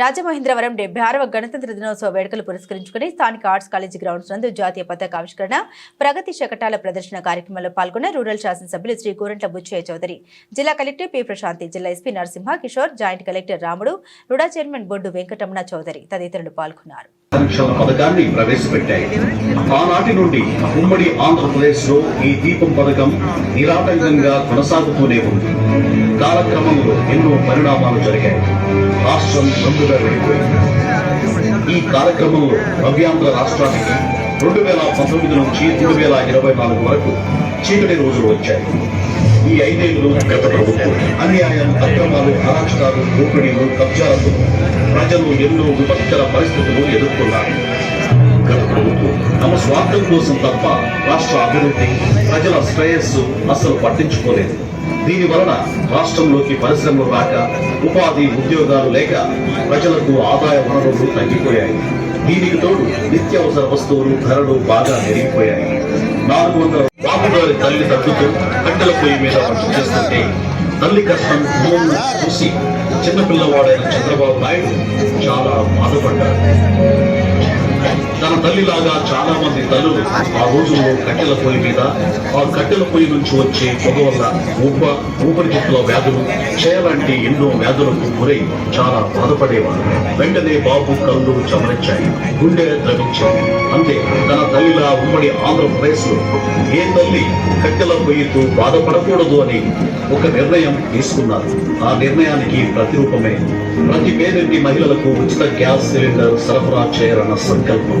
రాజమహేంద్రవరం డెబ్బై ఆరవ గణతంత్ర దినోత్సవ వేడుకలు పురస్కరించుకుని స్థానిక ఆర్ట్స్ కాలేజీ గ్రౌండ్స్ నందు జాతీయ పతాక ఆవిష్కరణ ప్రగతి శకటాల ప్రదర్శన కార్యక్రమంలో పాల్గొన్న రూరల్ శాసనసభ్యులు శ్రీ గోరంట్ల బుచ్చయ్య చౌదరి జిల్లా కలెక్టర్ పి ప్రశాంతి జిల్లా SP Narasimha Kishore joint collector Ramudu RUDA chairman Boddu Venkataramana Chowdary తదితరులు పాల్గొన్నారు. పథకాన్ని ప్రవేశపెట్టాయి. ఆనాటి నుండి ఉమ్మడి ఆంధ్రప్రదేశ్లో ఈ దీపం పథకం నిరాటంకంగా కొనసాగుతూనే ఉంది. కాలక్రమంలో ఎన్నో పరిణామాలు జరిగాయి. రాష్ట్రం రెండుగా విడిపోయింది ఈ కార్యక్రమంలో నవ్యాంధ్ర రాష్ట్రానికి రెండు వేల పంతొమ్మిది నుంచి రెండు వేల ఇరవై నాలుగు వరకు చీకటి రోజులు వచ్చాయి. ఈ ఐదేళ్ళు గత ప్రభుత్వం అన్యాయం అక్రమాలు అరాచకాలు దోపిడీలు కబ్జాలతో ప్రజలు ఎన్నో విపత్కర పరిస్థితులు ఎదుర్కొన్నారు గత ప్రభుత్వం తమ స్వార్థం కోసం తప్ప రాష్ట్ర అభివృద్ధి ప్రజల శ్రేయస్సు అస్సలు పట్టించుకోలేదు. దీని వలన రాష్ట్రంలోకి పరిశ్రమలు రాక ఉపాధి ఉద్యోగాలు లేక ప్రజలకు ఆదాయ వనరులు తగ్గిపోయాయి. దీనికి తోడు నిత్యావసర వస్తువులు ధరలు బాగా పెరిగిపోయాయి. నాలుగు వందల బాబుగారి తల్లి తగ్గుతూ కట్టెల పొయ్యి మీద వంట చేస్తుంటే తల్లి కష్టం భూములు చూసి చిన్నపిల్లవాడైన చంద్రబాబు నాయుడు చాలా బాధపడ్డారు. తన తల్లిలాగా చాలా మంది తల్లులు ఆ రోజుల్లో కట్టెల పొయ్యి మీద ఆ కట్టెల పొయ్యి నుంచి వచ్చే పొగ వల్ల ఊప ఊపిరితిత్తుల వ్యాధులు చేయలాంటి ఎన్నో వ్యాధులకు గురై చాలా బాధపడేవారు. వెంటనే బాబు కళ్ళు చమరించాయి గుండె ద్రవించాయి అంతే తన తల్లిలా ఉమ్మడి ఆంధ్రప్రదేశ్లో ఏ తల్లి కట్టెల పొయ్యితో బాధపడకూడదు అని ఒక నిర్ణయం తీసుకున్నారు. ఆ నిర్ణయానికి ప్రతిరూపమే ప్రతి పేదింటి మహిళలకు ఉచిత గ్యాస్ సిలిండర్ సరఫరా చేయాలన్న సంకల్పం.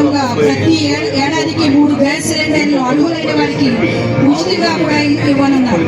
భాగంగా ప్రతి ఏడాదికి మూడు గ్యాస్ సిలిండర్లు అర్హులైన వారికి ఉచితంగా కూడా ఇవ్వనున్నారు.